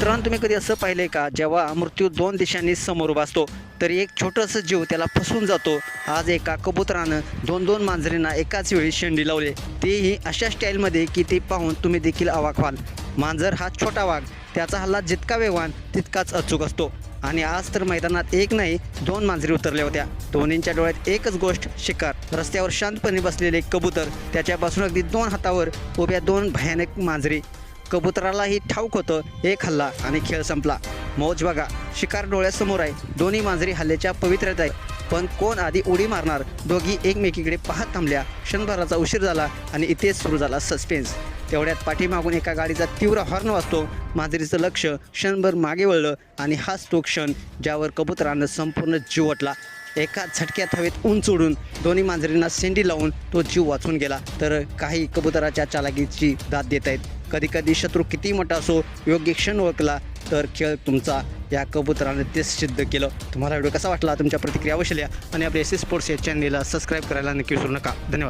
मित्रांनो तुम्ही कधी असं पाहिलंय का? जेव्हा मृत्यू दोन दिशांनी समोर उभा असतो तर एक छोटंसं जीव त्याला फसून जातो. आज एका कबुतरानं दोन दोन मांजरींना एकाच वेळी शेंडी लावले. तेही अशा स्टाईलमध्ये की ते पाहून तुम्ही देखील अवाक व्हाल. मांजर हा छोटा वाघ त्याचा हल्ला जितका वेगवान तितकाच अचूक असतो. आणि आज तर मैदानात एक नाही दोन मांजरी उतरल्या होत्या. दोन्हींच्या डोळ्यात एकच गोष्ट शिकार. रस्त्यावर शांतपणे बसलेले कबूतर त्याच्यापासून अगदी दोन हातावर उभ्या दोन भयानक मांजरी. कबुतरालाही ठाऊक होतं एक हल्ला आणि खेळ संपला. मौज बघा शिकार डोळ्यासमोर आहे. दोन्ही मांजरी हल्ल्याच्या पवित्र्यात आहे. पण कोण आधी उडी मारणार? दोघी एकमेकीकडे पाहत थांबल्या. क्षणभराचा उशीर झाला आणि इथेच सुरू झाला सस्पेन्स तेवढ्यात पाठीमागून एका गाडीचा तीव्र हॉर्न वाजतो. मांजरीचं लक्ष क्षणभर मागे वळलं आणि हाच तो क्षण ज्यावर कबुतरानं संपूर्ण जीव वाटला एका झटक्यात हवेत उंच उडून दोन्ही मांजरींना सेंडी लावून तो जीव वाचून गेला. तर काही कबुतराच्या चालाकीची दाद देत आहेत कधी कधी शत्रू किती मोठा असो योग्य क्षण ओळखला तर खेळ तुमचा या कबुतराने तेच सिद्ध केलं. तुम्हाला व्हिडिओ कसा वाटला? तुमच्या प्रतिक्रिया अवश्य लिहा आणि आपल्या एस एस स्पोर्ट्स या चॅनलला सबस्क्राईब करायला नक्की विसरू नका. धन्यवाद.